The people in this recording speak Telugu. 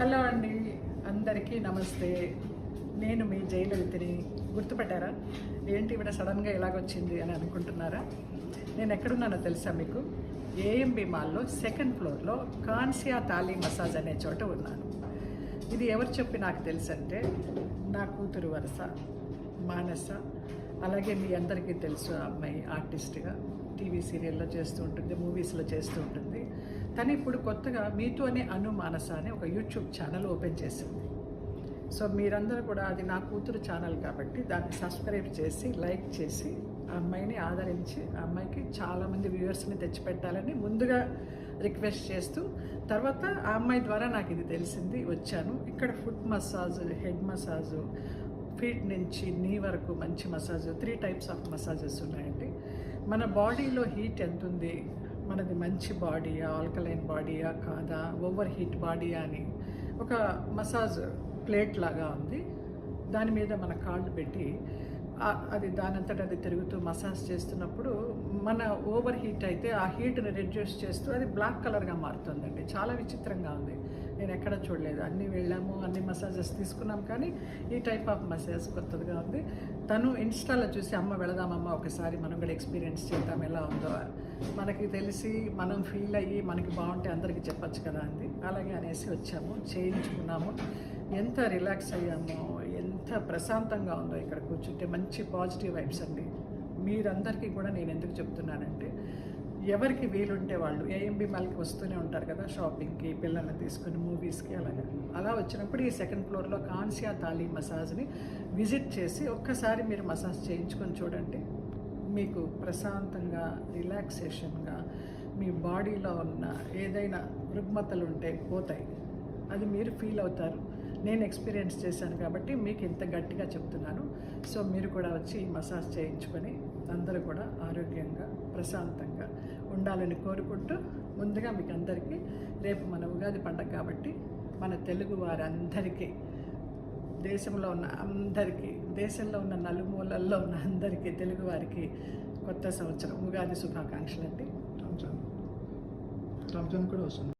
హలో అండి అందరికీ నమస్తే. నేను మీ జయలలితని. గుర్తుపట్టారా? ఏంటి ఇవిడ సడన్గా ఎలాగొచ్చింది అని అనుకుంటున్నారా? నేను ఎక్కడున్నానో తెలుసా మీకు? ఏఎంబి మాల్లో సెకండ్ ఫ్లోర్లో కాన్సియా తాలీ మసాజ్ అనే చోట ఉన్నాను. ఇది ఎవరు చెప్పి నాకు తెలుసంటే నా కూతురు వరుస మానస అలాగే మీ అందరికీ తెలుసు అమ్మాయి ఆర్టిస్ట్గా. టీవీ సీరియల్లో చేస్తూ ఉంటుంది మూవీస్లో చేస్తూ ఉంటుంది. తను ఇప్పుడు కొత్తగా మీతో అనే అను మానస అనే ఒక యూట్యూబ్ ఛానల్ ఓపెన్ చేసింది. సో మీరందరూ కూడా అది నా కూతురు ఛానల్ కాబట్టి దాన్ని సబ్స్క్రైబ్ చేసి లైక్ చేసి ఆ అమ్మాయిని ఆదరించి ఆ అమ్మాయికి చాలామంది వ్యూవర్స్ని తెచ్చిపెట్టాలని ముందుగా రిక్వెస్ట్ చేస్తూ తర్వాత ఆ అమ్మాయి ద్వారా నాకు ఇది తెలిసింది వచ్చాను. ఇక్కడ foot massage head massage feet నుంచి నీ వరకు మంచి massage three types of massages ఉన్నాయండి. మన బాడీలో హీట్ ఎంత ఉంది? మనది మంచి బాడీయా ఆల్కలైన్ బాడీయా కాదా? ఓవర్ హీట్ బాడీయా అని ఒక మసాజ్ ప్లేట్ లాగా ఉంది. దాని మీద మన కాళ్ళు పెట్టి అది దానంతట అది తిరుగుతూ మసాజ్ చేస్తున్నప్పుడు మన ఓవర్ హీట్ అయితే ఆ హీట్ని రెడ్యూస్ చేస్తూ అది బ్లాక్ కలర్గా మారుతుందండి. చాలా విచిత్రంగా ఉంది. నేను ఎక్కడ చూడలేదు. అన్నీ వెళ్ళాము అన్ని మసాజెస్ తీసుకున్నాం కానీ ఈ టైప్ ఆఫ్ మసాజ్ కొత్తగా ఉంది. తను ఇన్స్టాలో చూసి అమ్మ వెళదామమ్మ ఒకసారి మనం కూడా ఎక్స్పీరియన్స్ చేద్దాం ఎలా ఉందో. మనకి తెలిసి మనం ఫీల్ అయ్యి మనకి బాగుంటే అందరికీ చెప్పచ్చు కదా అంది. అలాగే అనేసి వచ్చాము చేయించుకున్నాము. ఎంత రిలాక్స్ అయ్యామో ఎంత ప్రశాంతంగా ఉందో ఇక్కడ కూర్చుంటే మంచి పాజిటివ్ వైబ్స్ అండి. మీరందరికీ కూడా నేను ఎందుకు చెప్తున్నానంటే ఎవరికి వీలుంటే వాళ్ళు ఏఎంబి మాల్కి వస్తూనే ఉంటారు కదా షాపింగ్కి పిల్లల్ని తీసుకుని మూవీస్కి అలాగా. అలా వచ్చినప్పుడు ఈ సెకండ్ ఫ్లోర్లో కాన్సియా తాలీ మసాజ్ని విజిట్ చేసి ఒక్కసారి మీరు మసాజ్ చేయించుకొని చూడండి. మీకు ప్రశాంతంగా రిలాక్సేషన్గా మీ బాడీలో ఉన్న ఏదైనా రుగ్మతలు ఉంటే పోతాయి. అది మీరు ఫీల్ అవుతారు. నేను ఎక్స్పీరియన్స్ చేశాను కాబట్టి మీకు ఇంత గట్టిగా చెప్తున్నాను. సో మీరు కూడా వచ్చి ఈ మసాజ్ చేయించుకొని అందరూ కూడా ఆరోగ్యంగా ప్రశాంతంగా ఉండాలని కోరుకుంటూ ముందుగా మీకు అందరికీ రేపు మన ఉగాది పండగ కాబట్టి మన తెలుగు వారందరికీ దేశంలో ఉన్న అందరికీ దేశంలో ఉన్న నలుమూలల్లో ఉన్న అందరికీ తెలుగు వారికి కొత్త సంవత్సరం ఉగాది శుభాకాంక్షలు అండి రంజాన్ రంజాన్ కూడా వస్తుంది.